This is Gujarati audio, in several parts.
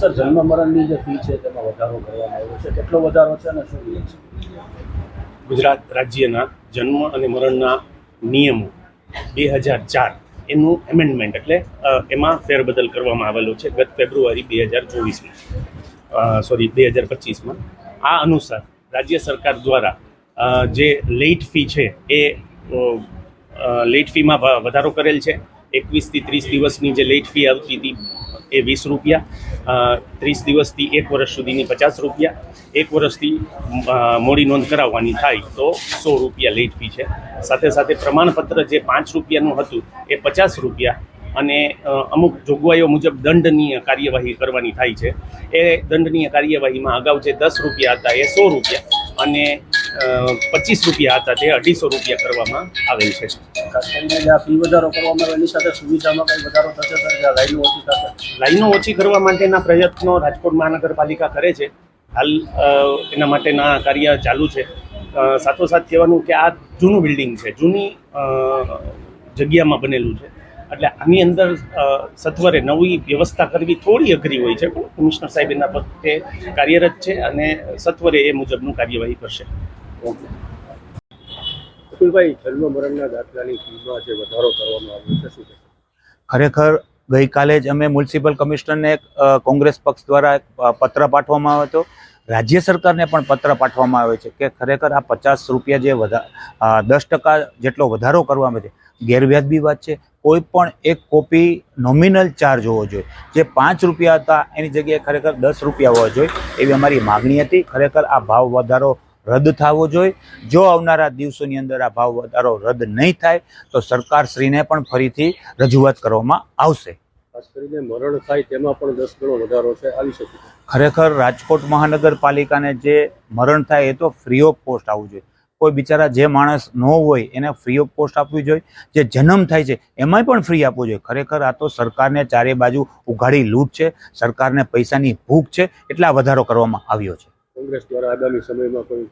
સર, જન્મ મરણની જે ફી છે, તેમાં વધારો કરવામાં આવ્યો છે? કેટલો વધારો છે અને શું છે? ગુજરાત રાજ્યના જન્મ અને મરણના નિયમો બે હજાર ચાર એનું એમેન્ડમેન્ટ એટલે એમાં ફેરબદલ કરવામાં આવેલો છે ગત ફેબ્રુઆરી બે હજાર ચોવીસમાં. સોરી બે હજાર પચીસમાં. આ અનુસાર રાજ્ય સરકાર દ્વારા જે લેટ ફી છે એ લેટ ફીમાં વધારો કરેલ છે. એકવીસથી ત્રીસ દિવસની જે લેટ ફી આવતી હતી એ વીસ રૂપિયા ત્રીસ દિવસથી એક વર્ષ સુધીની પચાસ રૂપિયા, એક વર્ષથી મોડી નોંધ કરાવવાની થાય તો સો રૂપિયા લેટ ફી છે. સાથે સાથે પ્રમાણપત્ર જે પાંચ રૂપિયાનું હતું એ પચાસ રૂપિયા અને અમુક જોગવાઈઓ મુજબ દંડનીય કાર્યવાહી કરવાની થાય છે. એ દંડનીય કાર્યવાહીમાં અગાઉ જે દસ રૂપિયા હતા એ સો રૂપિયા અને પચીસ રૂપિયા હતા તે અઢીસો રૂપિયા કરવામાં આવેલ છે. ફી વધારો કરવામાં આવે એની સાથે સુવિધામાં કંઈ વધારો થશે સર? લાઈનો ઓછી થશે? લાઈનો ઓછી કરવા માટેના પ્રયત્નો રાજકોટ મહાનગરપાલિકા કરે છે. હાલ એના માટેના કાર્ય ચાલુ છે. સાથોસાથ કહેવાનું કે આ જૂનું બિલ્ડિંગ છે. જૂની જગ્યામાં બનેલું છે. એટલે આની અંદર સત્વરે નવી વ્યવસ્થા કરવી થોડી અઘરી હોય છે. પણ કમિશનર સાહેબ એના પક્ષે કાર્યરત છે અને સત્વરે એ મુજબનું કાર્યવાહી કરશે. અતુલભાઈ જન્મ કરવામાં આવ્યો ખરેખર ગઈકાલે જ અમે મ્યુનિસિપલ કમિશનરને કોંગ્રેસ પક્ષ દ્વારા પત્ર પાઠવવામાં આવ્યો હતો. રાજ્ય સરકારને પણ પત્ર પાઠવવામાં આવ્યો છે કે ખરેખર આ પચાસ રૂપિયા જે વધા દસ ટકા જેટલો વધારો કરવામાં છે, ગેરવ્યાજબી વાત છે. કોઈ પણ એક કોપી નોમિનલ ચાર્જ હોવો જોઈએ. જે પાંચ રૂપિયા હતા એની જગ્યાએ ખરેખર દસ રૂપિયા હોવા જોઈએ એવી અમારી માગણી હતી. ખરેખર આ ભાવ વધારો રદ થવો જોઈએ. જો આવનારા દિવસોની અંદર આ ભાવ વધારો રદ નહીં થાય તો સરકારશ્રીને પણ ફરીથી રજૂઆત કરવામાં આવશે. ખાસ કરીને મરણ થાય તેમાં પણ દસ ગણો વધારો છે આવી શકે ખરેખર રાજકોટ મહાનગરપાલિકાને જે મરણ થાય એ તો ફ્રી ઓફ કોસ્ટ આવવું જોઈએ. કોઈ બિચારા જે માણસ ન હોય એને ફ્રી ઓફ કોસ્ટ આપવી જોઈએ. જે જન્મ થાય છે એમાંય પણ ફ્રી આપવું જોઈએ. ખરેખર આ તો સરકારને ચારે બાજુ ઉઘાડી લૂંટ છે સરકારને પૈસાની ભૂખ છે એટલા વધારો કરવામાં આવ્યો છે. કોંગ્રેસ દ્વારા આગામી સમયમાં કોઈ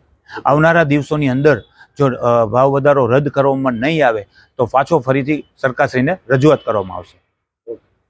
આવનારા દિવસોની અંદર જો ભાવ વધારો રદ કરવામાં નહીં આવે, તો પાછો ફરીથી સરકારશ્રીને રજૂઆત કરવામાં આવશે.